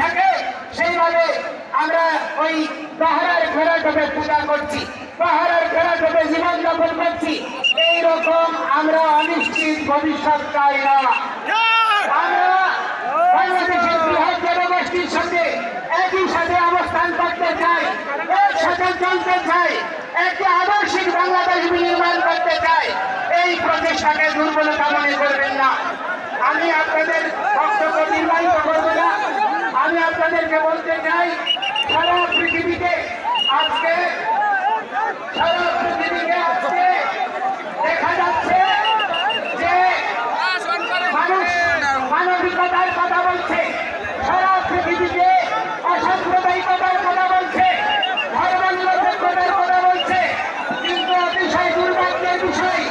থাকে, সেইভাবে আমরা ওই পাহাড়ের ঘোরা টোপে পূজা করছি। পাহাড়ের ঘোরা টোপে জীবন যাপন করছি। এইরকম আমরা অনিশ্চিত ভবিষ্যৎ চাই না। আমরা সাথে অবস্থান করতে চাই, একসাথে চলতে চাই, একটি আদর্শিক বাংলাদেশ আপনাদেরকে বলতে চাই, সারা পৃথিবীতে আজকে, সারা পৃথিবীতে আজকে দেখা যাচ্ছে যে মানুষ মানবিকতার কথা বলছে, সারা পৃথিবীতে অসাম্প্রদায়িকতার কথা বলছে ধর্মান্নতার কথা বলছে, কিন্তু অতিশয় দুর্ভাগ্যের বিষয়